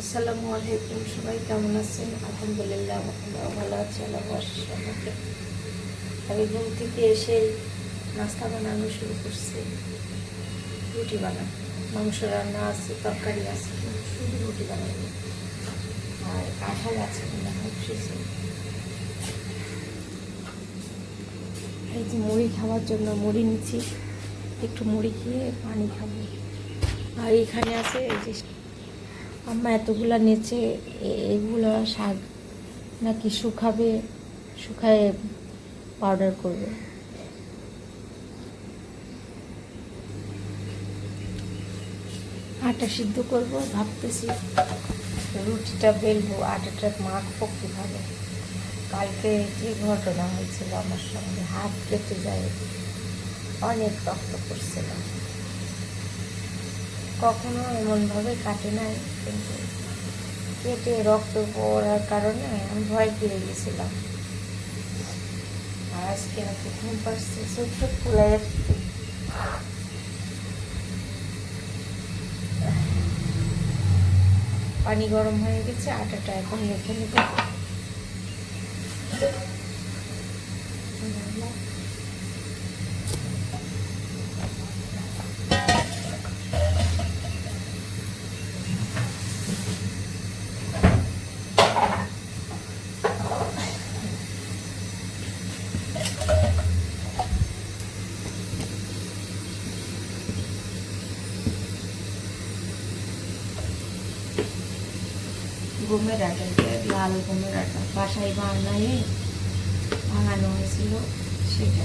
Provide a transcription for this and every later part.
আসসালামু আলাইকুম, সবাই কেমন আছেন? আলহামদুলিল্লাহ আমরা ভালো আছি, আল্লাহ আমাকে আমি ঘুম থেকে এসে নাস্তা বানানো শুরু করছি। রুটি বানানো মাংস রান্না আছে, তরকারি আছে, শুধু রুটি বানাবো। আর কাঁঠাল আছে কিনা ভাবছি এই যে মুড়ি খাওয়ার জন্য মুড়ি নিচ্ছি। একটু মুড়ি খেয়ে পানি খাব। আর এখানে আছে, এই যে আম্মা এতগুলা নিচে এগুলো শাক নাকি শুকাবে, শুকায় পাউডার করবে? আটা সিদ্ধ করব, ভাবতেছি রুটিটা বেলবো, আটাটা মাখবো কীভাবে? কালকে যে ঘটনা হয়েছিল আমার সঙ্গে, হাত কেটে যায়, অনেক রক্ত পড়ছিল। কখনো এমনভাবে কাটে নাই, কিন্তু কেটে রক্ত পড়ার কারণে আমি ভয় পেয়ে গেছিলাম। আর আজকে নাকি ঘুম পাচ্ছে চোখ ফুলে যাচ্ছে পানি গরম হয়ে গেছে, আটাটা এখন মেখে নেব। গমের আটা, লাল গমের আটা। বাসায় বানায়ে ভাঙানো হয়েছিল সেটা।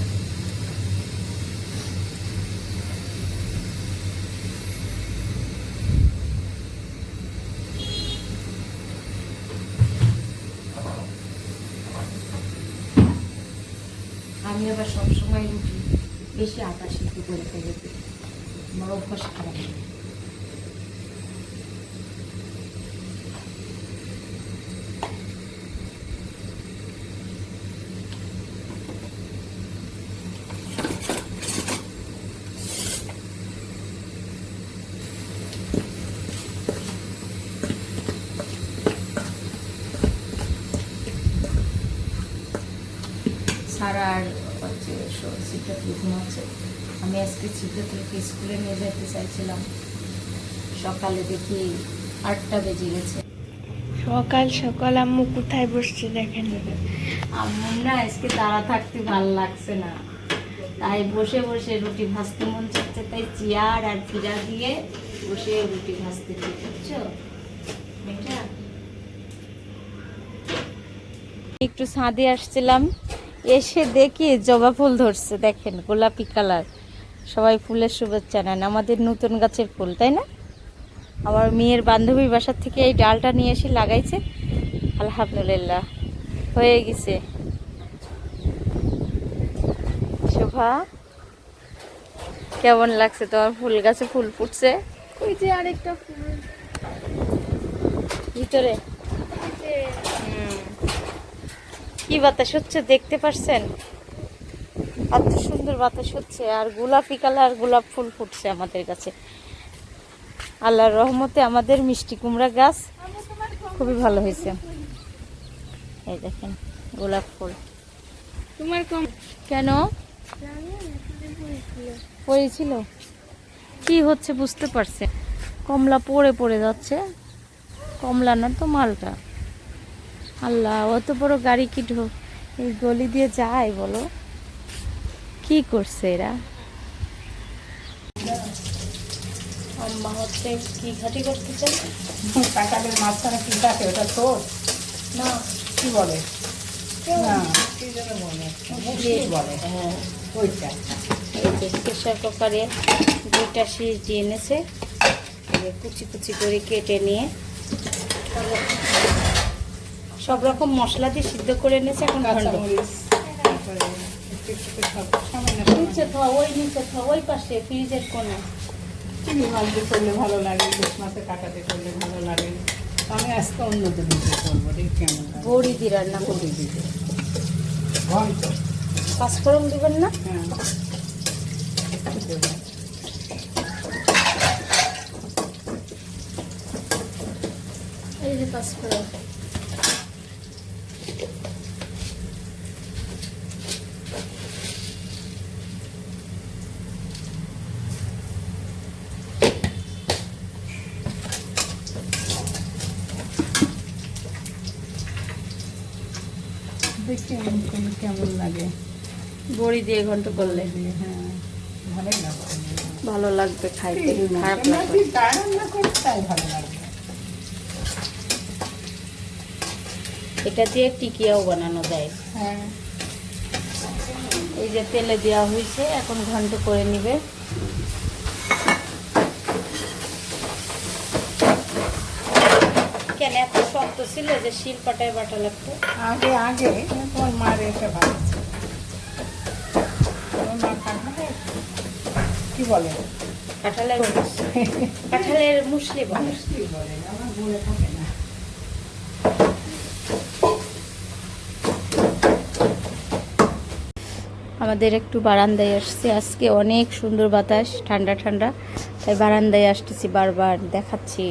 আমি আবার সবসময় রুটি বেশি আটা সিদ্ধ করে ফেলে দিই। আমার অভ্যাস খারাপ সারা আর হচ্ছে সিদ্ধার্থ ঘুমাচ্ছে আমি আজকে সিদ্ধার্থকে স্কুলে নিয়ে যেতে চাইছিলাম। সকালে দেখি আটটা বেজে গেছে। সকাল সকাল আম্মু কোথায় বসছে দেখেন। আমার না আজকে তারা থাকতে ভালো লাগছে না। তাই বসে বসে রুটি ভাজতে মন চাচ্ছে তাই চেয়ার আর ফিরা দিয়ে বসে রুটি ভাজতে বুঝছ? একটু ছাদে আসছিলাম। এসে দেখি জবা ফুল ধরছে দেখেন গোলাপি কালার। সবাই ফুলের শুভেচ্ছা নেন আমাদের নতুন গাছের ফুল তাই না? আমার মেয়ের বান্ধবীর বাসার থেকে এই ডালটা নিয়ে এসে লাগাইছে। আলহামদুলিল্লাহ হয়ে গেছে। শোভা কেমন লাগছে তোমার ফুল গাছে ফুল ফুটছে? ওই যে আরেকটা ফুল। ভিতরে। কি বাতাস হচ্ছে দেখতে পারছেন? এত সুন্দর বাতাস হচ্ছে আর গোলাপি কালার গোলাপ ফুল ফুটছে আমাদের কাছে। আল্লাহর রহমতে আমাদের মিষ্টি কুমড়া গাছ খুবই ভালো হয়েছে। এই দেখেন গোলাপ ফুল। তোমার কম কেন? পড়েছিল। কি হচ্ছে বুঝতে পারছে কমলা পড়ে পড়ে যাচ্ছে। কমলা না তো মালটা। আল্লাহ অত বড় গাড়ি কি ঢো এই গলি দিয়ে যায় বলো? কি করছে এরা? আম্মা হচ্ছে কি ঘাটি মাঝখানে কি থাকে ওটা তো? না কি বলে? না কি যেন বলে? মুসলি বলে হ্যাঁ ওইটা। এই যে প্রেশার কুকারে দুইটা শীষ দিয়ে এনেছে। কুচি কুচি করে কেটে নিয়ে সব রকম মশলা দিয়ে সিদ্ধ করে এনেছে এখন নিচে থাও ওই নিচে ওই পাশে ফ্রিজের কোণে। চিনি ভাজতে করলে ভালো লাগে ইলিশ মাছের কাটাতে করলে ভালো লাগে। আমি আজকে অন্যদের দিতে করব ঠিক কেমন বড়ি দিয়ে রান্না করি ঘন্ট পাঁচফোড়ন দিবেন না? হ্যাঁ। এই যে এমন কেমন লাগে। বড়ি দিয়ে ঘন্ট করলে। হ্যাঁ ভালোই লাগবে ভালো লাগবে খাইতে খারাপ লাগবে রান্না করি তাই ভালো লাগবে। এটা দিয়ে টিকিয়াও বানানো যায়। হ্যাঁ। এই যে তেলে দেওয়া হয়েছে এখন ঘন্ট করে নিবে কেন এত শক্ত ছিল যে শিল পাটায় বাটা লাগতো। আগে আগে তোমার মার কি বলে? কাঁঠালের কাঁঠালের মুসলি বলে। কি বলে আমার বলে থাকে না। আমাদের একটু বারান্দায় আসছে। আজকে অনেক সুন্দর বাতাস ঠান্ডা ঠান্ডা। তাই বারান্দায় আসতেছি বারবার দেখাচ্ছি।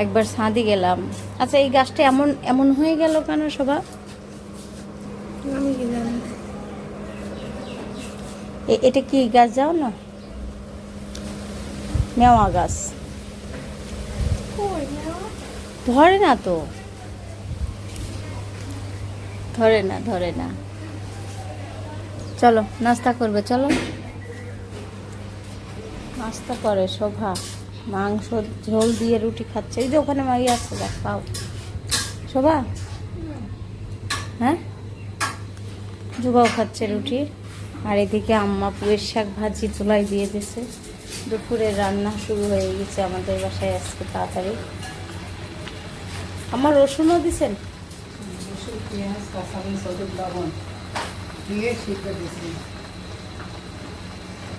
একবার ছাদে গেলাম। আচ্ছা এই গাছটা এমন এমন হয়ে গেল কেন এ- এটা কি গাছ যাও না? মেওয়া গাছ। ধরে না তো। ধরে না ধরে না। চলো নাস্তা করবে চলো। নাস্তা করে শোভা। মাংস ঝোল দিয়ে রুটি খাচ্ছে। এই যে ওখানে মাই আছে দেখ পাও। শোভা? হ্যাঁ? যুগাও খাচ্ছে রুটি। আর এদিকে আম্মা পুয়ের শাক ভাজি চুলাই দিয়ে দিছে। দুপুরের রান্না শুরু হয়ে গেছে আমাদের বাসায় আজকে তাড়াতাড়ি। আমার রসুনও দিছেন? দিয়েছি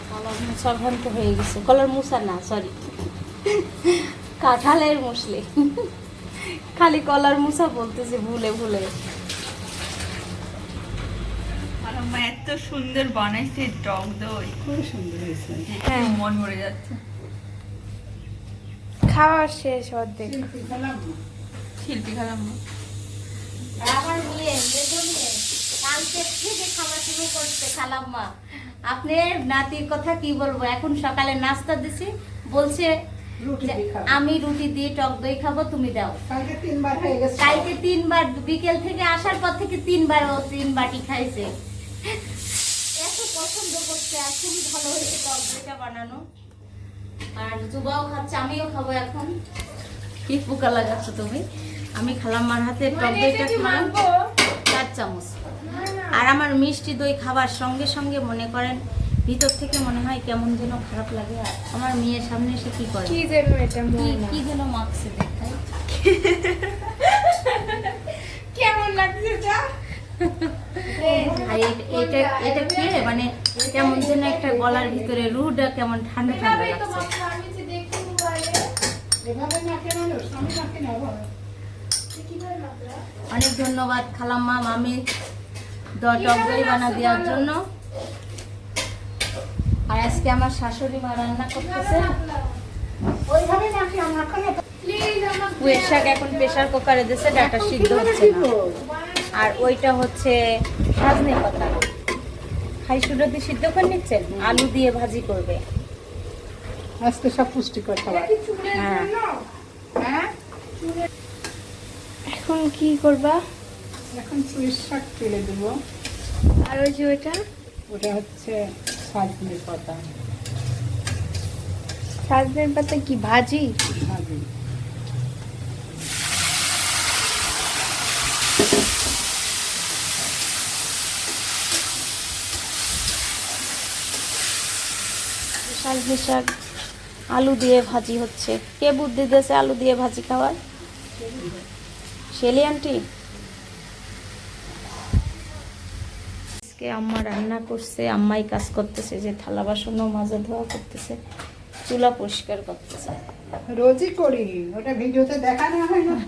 কলার মুসা ঘন্ট হয়ে গেছে। কলার মুসা না সরি কাঁঠালের মুসলি। খালি কলার মুসা বলতেছে ভুলে ভুলে। এত সুন্দর বানাইছে টক দই। খুব সুন্দর হয়েছে। হ্যাঁ। মন ভরে যাচ্ছে। খাওয়া শেষ অর্ধেক। শিল্পী খেলাম। মেজো মেয়ে কালকে থেকে খাওয়া শুরু করছে খালাম্মা আপনি নাতির কথা কি বলব? এখন সকালে নাস্তা দিছি বলছে। আমি রুটি দিয়ে টক দই খাব তুমি দাও। কালকে তিনবার হয়ে গেছে। কালকে তিনবার বিকেল থেকে আসার পর থেকে তিনবার ও তিন বাটি খাইছে। এত পছন্দ করছে আর খুবই ভালো হয়েছে টক দইটা বানানো। আর জুবাও খাচ্ছে আমিও খাব এখন। কি পোকা লাগাচ্ছ তুমি? আমি খালাম্মার হাতে টক দইটা খেলাম চার চামচ। আর আমার মিষ্টি দই খাবার সঙ্গে সঙ্গে মনে করেন ভিতর থেকে মনে হয় কেমন যেন খারাপ লাগে আর আমার মেয়ের সামনে এসে কি করে? কি যেন এটা কি যেন মাখছে দেখায় কেমন লাগছে যা এটা এটা খেয়ে মানে কেমন যেন একটা গলার ভিতরে রুটা কেমন ঠান্ডা অনেক ধন্যবাদ খালাম্মা মামি দ- টক দই বানা দেওয়ার জন্য। আর আজকে আমার শাশুড়ি মা রান্না করতেছে। পুয়ের শাক এখন প্রেশার কুকারে দিয়েছে ডাটা সিদ্ধ হচ্ছে না। আর ওইটা হচ্ছে ভাজনে পাতা। খাই সুরতি সিদ্ধ করে নিচ্ছেন আলু দিয়ে ভাজি করবে। আজকে সব পুষ্টিকর খাবার। হ্যাঁ। হ্যাঁ? এখন কি করবা? এখন পুঁই শাক তুলে দেবো। আর ওই যে ওইটা? ওটা হচ্ছে সাজনের পাতা। সাজনের পাতা কি ভাজি? ভাজি। শাক শাক আলু দিয়ে ভাজি হচ্ছে। কে বুদ্ধি দিয়েছে আলু দিয়ে ভাজি খাওয়ার? Shelly aunty? আজকে আম্মা রান্না করছে আম্মাই কাজ করতেছে যে থালা বাসনও মাজা ধোয়া করতেছে চুলা পরিষ্কার করতেছে। রোজই করি ওটা ভিডিওতে দেখানো হয় না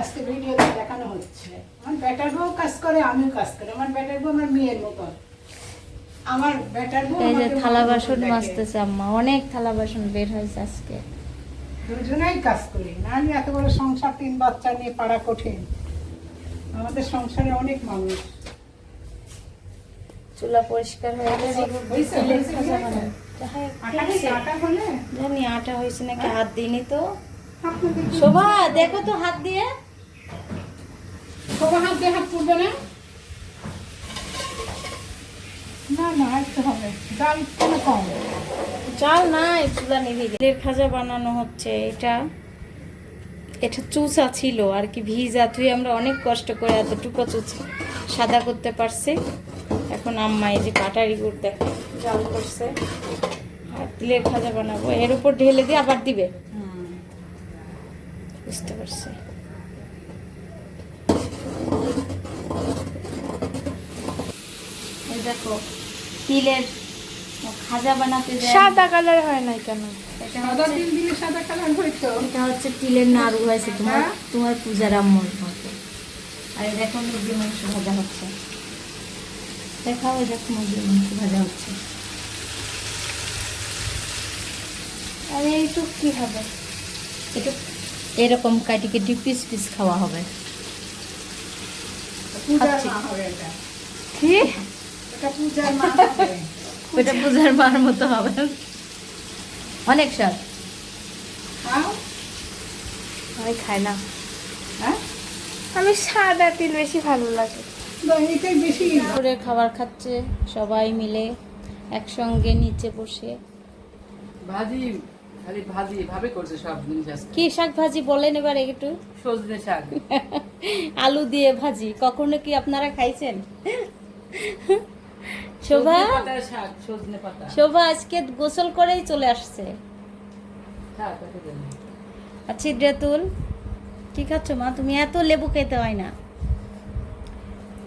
আজকে ভিডিওতে দেখানো হচ্ছে। আমার ব্যাটার বউ কাজ করে আমিও কাজ করি। আমার ব্যাটার বউ আমার মেয়ের মতন আমার ব্যাটার বউ এই যে থালা বাসন। মাজতেছে আম্মা অনেক থালা বাসন বের হয়েছে আজকে। দুজনেই কাজ করি না আমি এত বড় সংসার তিন বাচ্চা নিয়ে পাড়া কঠিন। আমাদের সংসারে অনেক মানুষ। চুলা পরিষ্কার হয়ে গেছে। জানি আটা হয়েছে নাকি হাত দিইনি তো। শোভা দেখো তো হাত দিয়ে। সবার হাত দিয়ে হাত তুলবে না? না না একটু হবে। ডাল কোনো কম। চাল নাই চুলা নিভে তিলের খাজা বানানো হচ্ছে এটা। এটা চুচা ছিল আর কি ভিজা। তুই আমরা অনেক কষ্ট করে এতটুকু চুচা সাদা করতে পারছি। এখন আম্মা এই যে কাটারি গুড় দেখে জাল করছে। আর তিলের খাজা বানাবো। এর উপর ঢেলে দিয়ে আবার দিবে। বুঝতে পারছি। দেখো তিলের খাজা বানাতে সাদা কালার হয় নাই কেন? এটা সাদা হচ্ছে- সাদা কালার হইতো এটা হচ্ছে তিলের নাড়ু হয়েছে। তোমার হ্যাঁ? তোমার পূজার আম্মর মতো। আর এই দেখো মুরগির মাংস ভাজা হচ্ছে। দেখাও দেখো মুরগির মাংস ভাজা হচ্ছে। আর এইটুক কি হবে? এটা এরকম কাটি কেটে পিস পিস খাওয়া হবে। এটা। কি? এটা পূজার ওটা মার মতো হবে। অনেক স্বাদ। আমি খাই না। হ্যাঁ? আমি সাদা তিল বেশি ভালো লাগে। বেশি। করে খাবার খাচ্ছে সবাই মিলে একসঙ্গে নিচে বসে। ভাজি খালি ভাজি ভাবে করছে সব জিনিস কি শাক ভাজি বলেন এবার একটু? সজনে শাক। আলু দিয়ে ভাজি কখনো কি আপনারা খাইছেন? শোভা? শোভা আজকে গোসল করেই চলে আসছে। আছে আচ্ছা ডেতুল কি খাচ্ছ মা তুমি এত লেবু খেতে হয় না।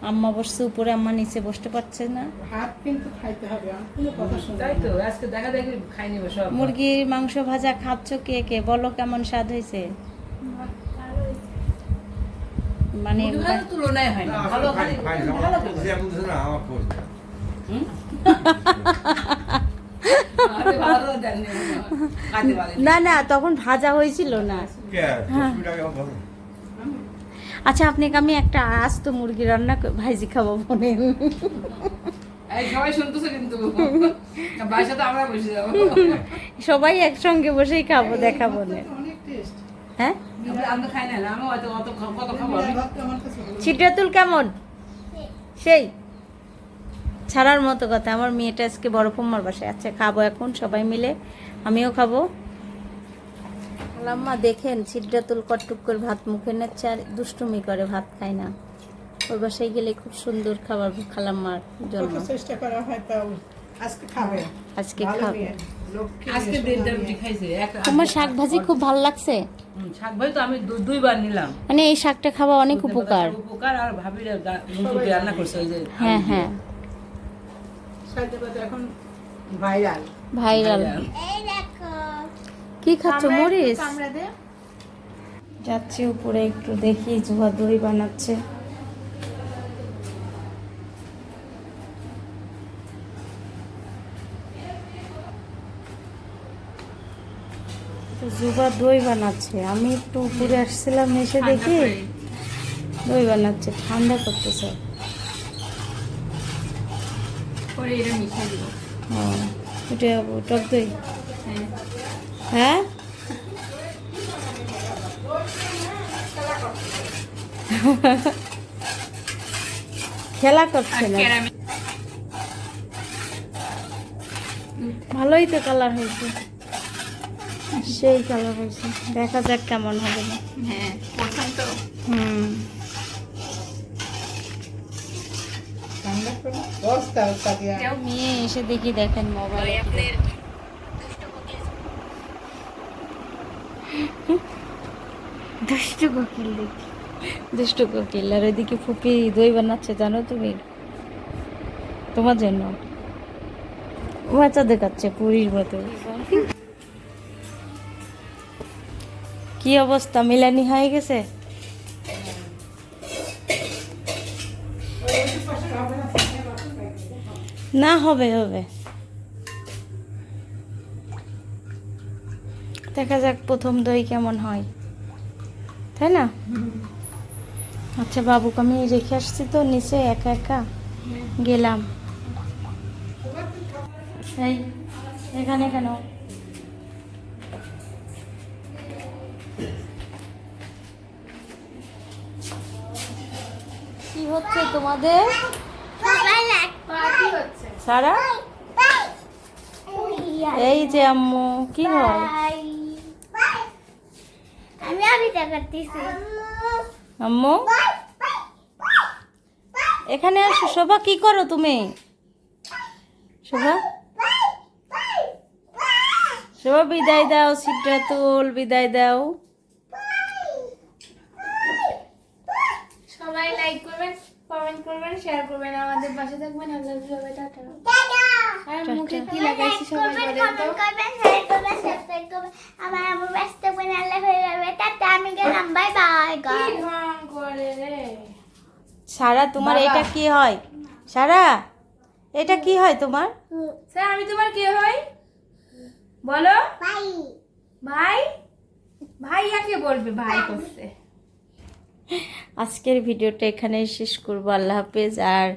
আম্মা বসছে উপরে আম্মা নিচে বসতে পারছে না। হাত কিন্তু খাইতে হবে কোনো কথা শুনবে তাই তো আজকে দেখা দেখি খাই নিবে সব। মুরগির মাংস ভাজা খাচ্ছ কে কে? বলো কেমন স্বাদ হয়েছে? মানে তুলনায় হয় না ভালো হয়। না না তখন ভাজা হয়েছিল না। আচ্ছা আপনাকে আমি একটা আস্ত মুরগি রান্না ভাইজি খাব মনে সবাই একসঙ্গে বসেই খাব অনেক টেস্ট হ্যাঁ? ছিটাতুল কেমন? সেই। ছাড়ার মতো কথা আমার মেয়েটা আজকে বড় ফুম্মার বাসায়। আচ্ছা খাব এখন সবাই মিলে। আমিও খাব। আম্মা দেখেন ছিটাতুল কটটুক করে ভাত মুখে নিচ্ছে আর দুষ্টুমি করে ভাত খায় না। ওই বাসায় গেলে খুব সুন্দর খাবার খালাম্মার জন্য। চেষ্টা করা হয় তাও আজকে খাবে। আজকে খাবে। আজকে মেয়ে, দেড়টা সোনা রুটি মেয়ে। খাইছে তোমার শাক ভাজি খুব ভালো লাগছে? হুম, শাক ভাজি তো আমি দুইবার নিলাম। মানে এই শাকটা খাওয়া অনেক উপকার। উপকার আর ভাবিরা রান্না করছে ওই যে হ্যাঁ হ্যাঁ। এখন ভাইরাল। ভাইরাল। কি খাচ্ছ মরিস যাচ্ছি উপরে একটু দেখি জুয়া দই বানাচ্ছে। জুবা দই বানাচ্ছে। আমি একটু উপরে আসছিলাম এসে দেখি দই বানাচ্ছে ঠান্ডা করতেছে। পরে এটা মিশিয়ে দিব। ও এটা টক দই? হ্যাঁ। খেলা করছে না? ভালোই তো কালার হয়েছে। সেই কালার হয়েছে। দেখা যাক কেমন হবে না। হ্যাঁ হুম। মেয়ে এসে দেখি দেখেন মোবাইল দুষ্টু কোকিল দেখি। দুষ্টু কোকিল আর ওইদিকে ফুপি দই বানাচ্ছে, জানো তুমি? তোমার জন্য। বাচ্চা দেখাচ্ছে পুরীর মতো। কি অবস্থা, মিলানি হয়ে গেছে? না, হবে হবে। দেখা যাক প্রথম দই কেমন হয়। তাই না? আচ্ছা বাবুকে আমি রেখে আসছি তো নিচে একা একা গেলাম। এই এখানে কেন? কি হচ্ছে তোমাদের? সারা? এই যে আম্মু কি হয়? আমি আবিতা করতেছি। আম্মু? এখানে আসো শোভা কি করো তুমি? শোভা? শোভা বিদায় দাও সিদ্ধাতুল বিদায় দাও। সবাই লাইক করবেন কমেন্ট করবেন শেয়ার করবেন আমাদের পাশে থাকবেন। আল্লাহ সবাই টাটা। আর মুখে কি লাগাইছি সবাই বলেন তো? আমার আবার ব্যস্ত করে আল্লাহ হয়ে যাবে। টাটা আমি গেলাম বাই বাই কি করে রে? সারা তোমার এটা কি হয়? সারা এটা কি হয় তোমার? স্যার আমি তোমার কে হই বলো। ভাই? ভাই ভাইয়াকে বলবে? ভাই করছে আজকের ভিডিওটা এখানেই শেষ করব। আল্লাহ হাফেজ আর